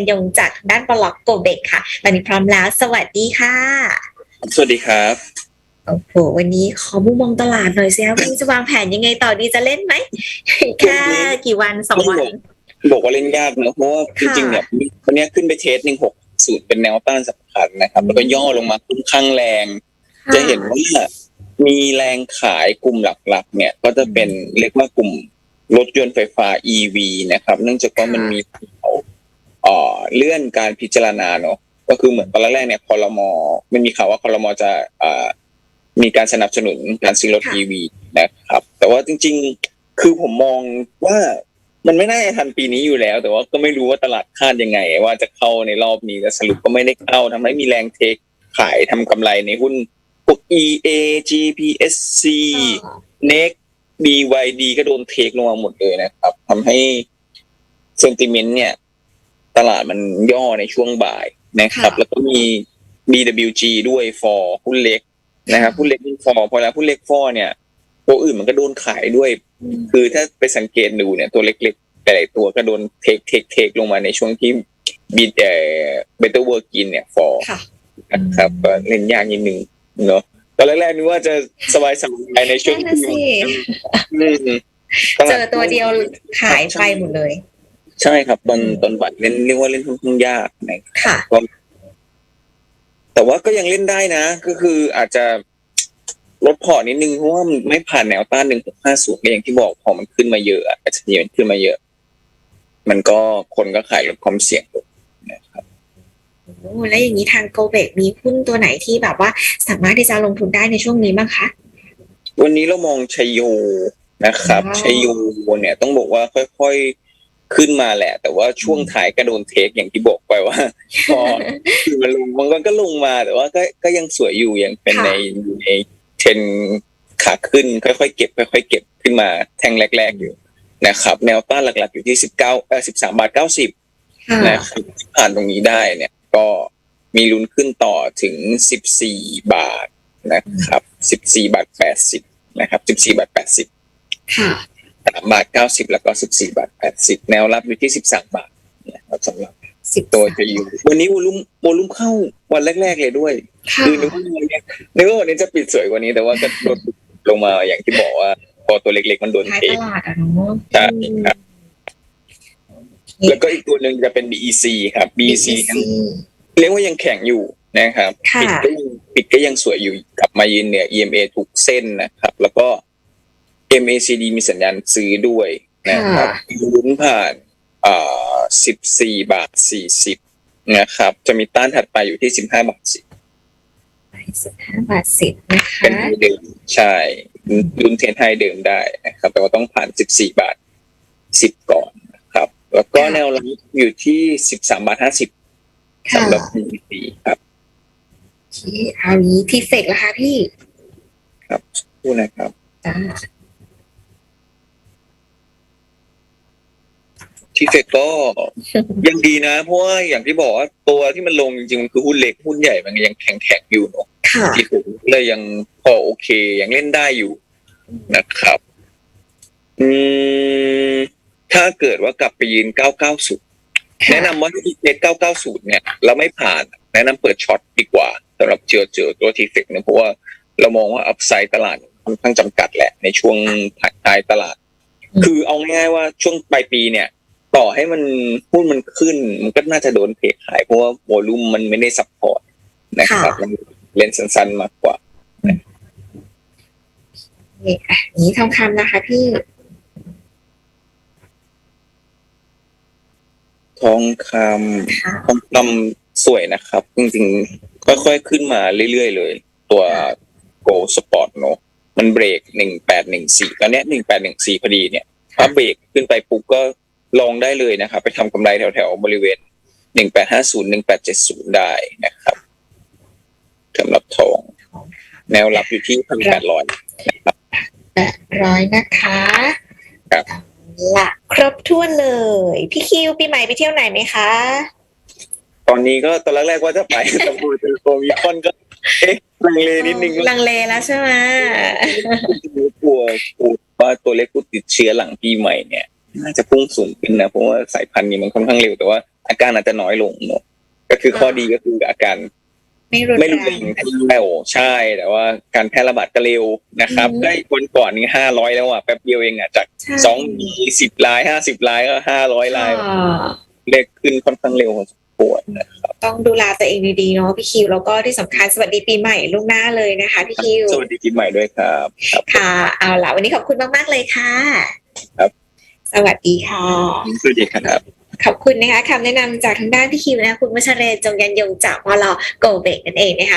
นยงจากด้านบล็อกโกเบกค่ะ ตอนนี้พร้อมแล้ว สวัสดีค่ะ สวัสดีครับ โอ้โห วันนี้ขอมุมมองตลาดหน่อยสิคะวันนี้จะวางแผนยังไงต่อดีจะเล่นไหมแค่กี่วันสองวัน บอกว่าเล่นยากนะเพราะว่าจค่ะริงๆเนี่ยวันนี้ขึ้นไปเทสหนึ่งหกสูตรเป็นแนวต้านสำคัญนะครับ แล้วก็ย่อลงมาค่อนข้างแรง จะเห็นว่ามีแรงขายกลุ่มหลักๆ เนี่ย ก็จะเป็นเรียกว่ากลุ่มรถยนต์ไฟฟ้า EV นะครับ เนื่องจากว่ามันมีข่าว เอ่อเลื่อนการพิจารณาเนอะก็คือเหมือนตอนแรกๆเนี่ยคอรมอมันมีข่าวว่าคอรมอจะเอ่อมีการสนับสนุนการซื้อรถค่ะ EV นะครับ แต่ว่าจริง ๆ คือผมมองว่ามันไม่น่าจะทันปีนี้อยู่แล้ว แต่ว่าก็ไม่รู้ว่าตลาดคาดยังไง ว่าจะเข้าในรอบนี้แต่สรุปก็ไม่ได้เข้าทำให้มีแรงเทคขายทำกำไรในหุ้นพวก EA GPSC เน็ก BYD ก็โดนเทคลงมาหมดเลยนะครับทำให้เซนติเมนต์เนี่ย ตลาดมันย่อในช่วงบ่ายนะครับค่ะแล้วก็มี BWG ด้วย for หุ้นเล็กนะครับหุ้นเล็กหุ้น for พอแล้วหุ้นเล็ก for เนี่ยตัวอื่นมันก็โดนขายด้วยอืมคือถ้าไปสังเกตดูเนี่ยตัวเล็กๆหลายๆตัวก็โดนเทคเทคเทคลงมาในช่วงที่บีเอ่อเบเตอร์เวิร์กินเนี่ย for ค่ะนะครับก็เล่นยากนิดนึงเนาะตอนแรกๆนึกว่าจะสบายสบายในช่วงนั่นน่ะสิอืมเจอตัวเดียวขายไปหมดเลย ใช่ครับ ตอนตอนบัตรเล่นเรียกว่าเล่นค่อนข้างยากนะครับค่ะ ก็แต่ว่าก็ยังเล่นได้นะ ก็คืออาจจะลดพอร์ตนิดนึงเพราะว่ามันไม่ผ่านแนวต้านหนึ่งหกห้าศูนย์อย่างที่บอกพอมันขึ้นมาเยอะอะอาจจะมันขึ้นมาเยอะ มันก็คนก็ขายลดความเสี่ยงลงนะครับ โอ้แล้วอย่างนี้ทางโกเบกมีหุ้นตัวไหนที่แบบว่าสามารถที่จะลงทุนได้ในช่วงนี้บ้างคะ วันนี้เรามองชัยโยนะครับว้าวชัยโยเนี่ยต้องบอกว่าค่อยๆ ขึ้นมาแหละ แต่ว่าช่วงท้ายก็โดนเทคอย่างที่บอกไปว่าพอคือมันลงมันก็ลงมาแต่ว่าก็ก็ยังสวยอยู่ยังเป็นค่ะในอยู่ในเทรนด์ขาขึ้น ค่อยๆเก็บ ค่อยๆเก็บขึ้นมาแท่งแรก ๆอยู่นะครับ แนวต้านหลักๆอยู่ที่สิบเก้าเออสิบสามบาทเก้าสิบค่ะนะครับผ่านตรงนี้ได้เนี่ย ก็มีลุ้นขึ้นต่อถึงสิบสี่บาทนะครับสิบสี่บาทแปดสิบนะครับสิบสี่บาทแปดสิบค่ะสามบาทเก้าสิบแล้วก็สิบสี่บาทแปด สิบแนวรับอยู่ที่สิบสามบาทนะครับสำหรับสิบตัวจะอยู่วันนี้วอลุ่มวอลุ่มเข้าวันแรก ๆ เลยด้วยค่ะคือนึกว่าวันนี้นึกว่าวันนี้จะปิดสวยกว่านี้แต่ว่าก็ลดลงมาอย่างที่บอกว่า พอตัวเล็ก ๆ มันโดนท้ายเทตลาดอะเนาะใช่ครับอืมแล้วก็อีกตัวหนึ่งจะเป็น BEC ครับ BEC ยังเรียกว่ายังแข็งอยู่นะครับค่ะปิดก็ยังปิดก็ยังสวยอยู่กลับมายืนเนี่ย EMA ถูกเส้นนะครับ แล้วก็ MACD มีสัญญาณซื้อด้วย นะครับลุ้นผ่านอ่า14บาท40นะครับ จะมีต้านถัดไปอยู่ที่15บาท10สิบห้าบาทสิบนะเป็นคะไฮเดิมใช่ลุ้นเทรนไฮเดิมได้นะครับ แต่ว่าต้องผ่าน14บาท10ก่อนนะครับ แล้วก็แนวรับอยู่ที่13บาท50ค่ะสำหรับ BEC ครับที่เอานี้ทีเฟกแล้วคะพี่ ครับพูดนะครับจ้า ทีเฟกก็ยังดีนะ เพราะว่าอย่างที่บอกว่าตัวที่มันลงจริงๆมันคือหุ้นเล็กหุ้นใหญ่มันยังแข็งแข็งๆอยู่เนาะค่ะทีเฟกเลยยังพอโอเคยังเล่นได้อยู่นะครับ อืมถ้าเกิดว่ากลับไปยืน 990 แนะนำว่าที่เน็ต990 เนี่ย เราไม่ผ่าน แนะนำเปิดช็อตดีกว่าสำหรับเจอเจอตัวทีเฟกเนี่ยเพราะว่าเรามองว่าอัพไซด์ตลาดค่อนข้างจำกัดแหละ ในช่วงท้ายตลาดอืมคือเอาง่ายๆว่าช่วงปลายปีเนี่ย ต่อให้มันหุ้นมันขึ้น มันก็น่าจะโดนเทขายเพราะว่าโวลุ่มมันไม่ได้ซัพพอร์ตนะครับมันเล่นสั้นๆมากกว่านี่อะนี้ทองคำนะคะพี่ ทองคค่ะำทองคำสวยนะครับ จริงๆ ค่อยๆ ขึ้นมาเรื่อยๆ เลย ตัวโกลสปอร์ตเนอะมันเบรกหนึ่งแปดหนึ่งสี่ตอนเนี้หนึ่งแปดหนึ่งสี่พอดีเนี่ย ถ้าเบรกขึ้นไปปุ๊บก็ ลองได้เลยนะครับ ไปทำกำไรแถวๆบริเวณหนึ่งแปดห้าศูนย์หนึ่งแปดเจ็ดศูนย์ได้นะครับสำหรับทอง แนวรับอยู่ที่พันแปดร้อยแปดร้อยนะคะครับละครบถ้วนเลย พี่คิวปีใหม่ไปเที่ยวไหนไหมคะ ตอนนี้ก็ตอนแรกๆว่าจะไปแต่พอเจอโควิดคนก็ เอ๊ะลังเลนิดนึงลังเลแล้วใช่ไหมกลัวกลัวว่าตัวเลขผู้ติดเชื้อหลังปีใหม่เนี่ย น่าจะพุ่งสูงขึ้นนะเพราะว่าสายพันธุ์นี้มันค่อนข้างเร็วแต่ว่าอาการอาจจะน้อยลงเนอะก็คือข้อดีก็คืออาการไม่รุนไม่รุนแรแรงงเร็วใช่ แต่ว่าการแพร่ระบาดก็เร็วนะครับอืมได้คนก่อนนี่ห้าร้อยแล้วอะแป๊บเดียวเองอะจากใช่สองมีสิบลายห้าสิบลายก็ห้าร้อยลายค่ะเลขขึ้นค่อนข้างเร็วพอสมควรนะครับต้องดูแลตัวเองดีๆเนาะพี่คิวแล้วก็ที่สำคัญสวัสดีปีใหม่ล่วงหน้าเลยนะคะพี่คิวสวัสดีปีใหม่ด้วยครับครับค่ะเอาล่ะวันนี้ขอบคุณมากๆเลยค่ะ ครับ สวัสดีค่ะสวัสดีครับ ขอบคุณนะคะคำแนะนำจากทางด้านพี่คิวนะคะคุณวัชเรนจงยันยงจากมลโกเบกนั่นเองนะคะ